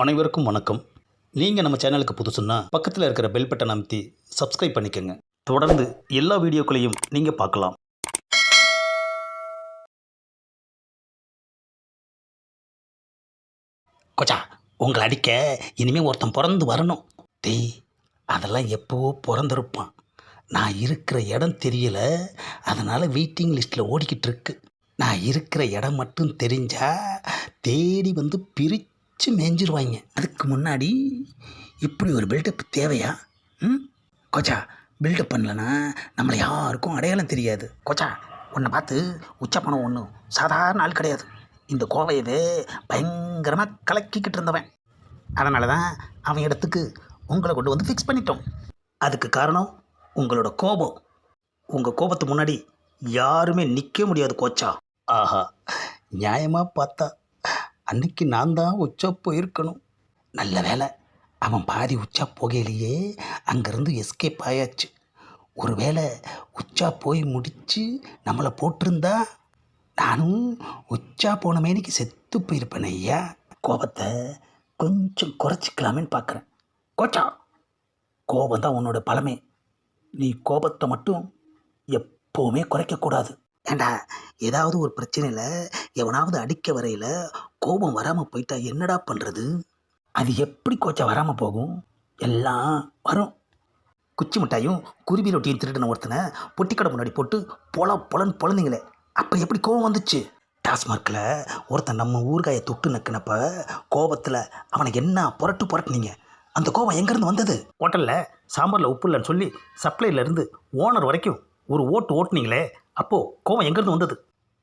அனைவருக்கும் வணக்கம். நீங்கள் நம்ம சேனலுக்கு புதுசுன்னா பக்கத்தில் இருக்கிற பெல் பட்டன் அமைத்தி சப்ஸ்கிரைப் பண்ணிக்கோங்க. தொடர்ந்து எல்லா வீடியோக்களையும் நீங்கள் பார்க்கலாம். கொச்சா உங்களை அடிக்க இனிமேல் ஒருத்தன் பிறந்து வரணும். டேய் அதெல்லாம் எப்போவோ பிறந்திருப்பான்? நான் இருக்கிற இடம் தெரியல. அதனால் வெயிட்டிங் லிஸ்ட்டில் ஓடிக்கிட்டு இருக்கு. நான் இருக்கிற இடம் மட்டும் தெரிஞ்சால் தேடி வந்து பிரித்து மேய்ஞ்சிருவாங்க அதுக்கு முன்னாடி இப்படி ஒரு பில்டப் தேவையா? ம்? கொச்சா பில்டப் பண்ணலன்னா நம்மளை யாருக்கும் அடையாளம் தெரியாது. கொச்சா உன்னை பார்த்து உச்சப்பணம் ஒன்றும் சாதாரண ஆள் கிடையாது. இந்த கோவையவே பயங்கரமாக கலக்கிக்கிட்டு இருந்தவன். அதனால தான் அவன் இடத்துக்கு உங்களை கொண்டு வந்து ஃபிக்ஸ் பண்ணிட்டோம். அதுக்கு காரணம் உங்களோட கோபம். உங்கள் கோபத்துக்கு முன்னாடி யாருமே நிற்க முடியாது கோச்சா. ஆஹா நியாயமாக பார்த்தா. அன்னைக்கு நான் தான் உச்சா போயிருக்கணும். நல்ல வேலை அவன் பாதி உச்சா போகையிலேயே அங்கேருந்து எஸ்கேப் ஆயாச்சு. ஒருவேளை உச்சா போய் முடித்து நம்மளை போட்டிருந்தா நானும் உச்சா போன மேனிக்கு செத்து போயிருப்பேன் ஐயா. கோபத்தை கொஞ்சம் குறைச்சிக்கலாமேன்னு பார்க்குறேன். கோச்சா கோபம் தான் உன்னோட பழமை. நீ கோபத்தை மட்டும் எப்போவுமே குறைக்கக்கூடாது. ஏண்டா ஏதாவது ஒரு பிரச்சனையில் எவனாவது அடிக்க வரையில் கோபம் வராமல் போயிட்டா என்னடா பண்ணுறது அது எப்படி கோச்சா வராமல் போகும்? எல்லாம் வரும். குச்சி மிட்டாயும் குருவி ரொட்டியும் திருடின ஒருத்தனை பொட்டிக்கடை முன்னாடி போட்டு பொல பொலன்னு பொழந்தீங்களே அப்போ எப்படி கோவம் வந்துச்சு? டாஸ்மார்க்கில் ஒருத்தன் நம்ம ஊறுகாயை தொட்டு நக்கினப்ப கோபத்தில் அவனை என்ன புரட்டு புரட்டினீங்க? அந்த கோபம் எங்கேருந்து வந்தது? ஹோட்டலில் சாம்பாரில் உப்பு இல்லைன்னு சொல்லி சப்ளைலேருந்து ஓனர் வரைக்கும் ஒரு ஓட்டு ஓட்டுனீங்களே அப்போது கோபம் எங்கேருந்து வந்தது?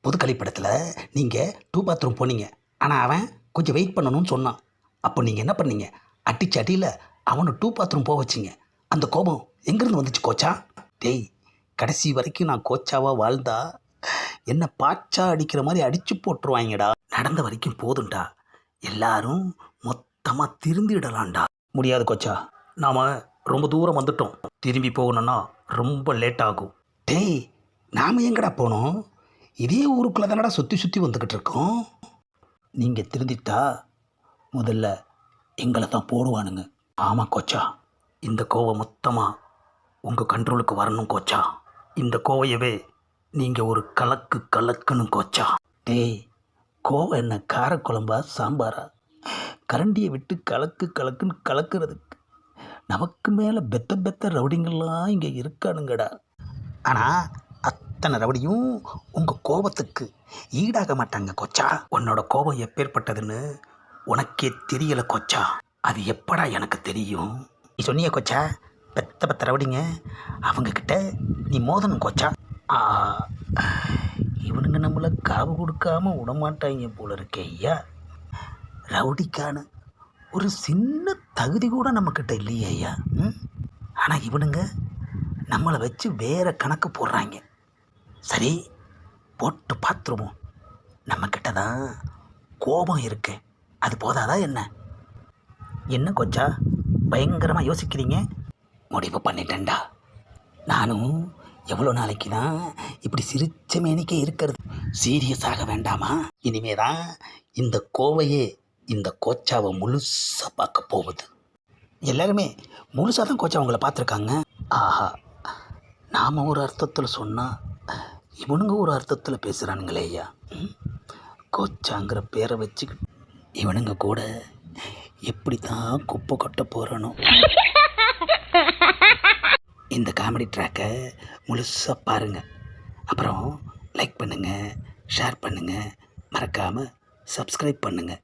பொது கழிப்பிடத்தில் நீங்கள் டூ பாத்ரூம் போனீங்க. ஆனால் அவன் கொஞ்சம் வெயிட் பண்ணணும்னு சொன்னான். அப்போ நீங்கள் என்ன பண்ணீங்க? அடிச்சு அடியில் அவனை டூ பாத்ரூம் போக வச்சிங்க. அந்த கோபம் எங்கேருந்து வந்துச்சு கோச்சா? டேய் கடைசி வரைக்கும் நான் கோச்சாவாக வாழ்ந்தா என்ன பாச்சா அடிக்கிற மாதிரி அடித்து போட்டுருவாங்கடா. நடந்த வரைக்கும் போதும்டா. எல்லாரும் மொத்தமாக திருந்திடலாம்டா. முடியாது கோச்சா. நாம் ரொம்ப தூரம் வந்துட்டோம். திரும்பி போகணுன்னா ரொம்ப லேட் ஆகும். டேய் நாம் எங்கடா போனோம்? இதே ஊருக்குள்ளே தானடா சுற்றி சுற்றி வந்துக்கிட்டு இருக்கோம்? நீங்கள் திருந்தித்தா முதல்ல எங்களை தான் போடுவானுங்க. ஆமாம் கோச்சா இந்த கோவை மொத்தமாக உங்கள் கண்ட்ரோலுக்கு வரணும் கோச்சா. இந்த கோவையவே நீங்கள் ஒரு கலக்கு கலக்கணும் கோச்சா. டேய் கோவை என்ன காரக்குழம்பா சாம்பாரா? கரண்டியை விட்டு கலக்கு கலக்குன்னு கலக்கிறதுக்கு நமக்கு மேலே பெத்த பெத்த ரவுடிங்கள்லாம் இங்கே இருக்கானுங்கடா. ஆனால் அத்தனை ரவுடியும் உங்கள் கோபத்துக்கு ஈடாக மாட்டாங்க கொச்சா? உன்னோட கோபம் எப்பேற்பட்டதுன்னு உனக்கே தெரியலை கொச்சா. அது எப்படா எனக்கு தெரியும்? நீ சொன்னிய கொச்சா பெத்த பெத்த ரவுடிங்க அவங்கக்கிட்ட நீ மோதணும் கொச்சா. ஆ, இவனுங்க நம்மளை காவு கொடுக்காம விடமாட்டாங்க போல இருக்கே ஐயா. ரவுடிக்கான ஒரு சின்ன தகுதி கூட நம்மக்கிட்ட இல்லையே ஐயா. ம்? ஆனால் இவனுங்க நம்மளை வச்சு வேற கணக்கு போடுறாங்க. சரி போட்டு பார்த்துருவோம். நம்மக்கிட்ட தான் கோபம் இருக்கு. அது போதாதா என்ன? என்ன கொச்சா? பயங்கரமாக யோசிக்கிறீங்க? முடிவு பண்ணிட்டேன்டா. நானும் எவ்வளோ நாளைக்கு தான் இப்படி சிரிச்ச மேனிக்கே இருக்கிறது. சீரியஸாக வேண்டாமா? இனிமே தான் இந்த கோவையே இந்த கோச்சாவை முழுசாக பார்க்க போகுது. எல்லாருமே முழுசாக தான் கோச்சா உங்களை பார்த்துருக்காங்க. ஆஹா நாம் ஒரு அர்த்தத்தில் சொன்னால் இவனுங்க ஒரு அர்த்தத்தில் பேசுகிறானுங்களே ஐயா. கோச்சாங்கிற பேரை வச்சுக்கிட்டு இவனுங்க கூட எப்படி தான் குப்பை கொட்ட போகிறானோ இந்த காமெடி ட்ராக்கை முழுசாக பாருங்கள் அப்புறம் லைக் பண்ணுங்கள் ஷேர் பண்ணுங்கள் மறக்காமல் சப்ஸ்கிரைப் பண்ணுங்கள்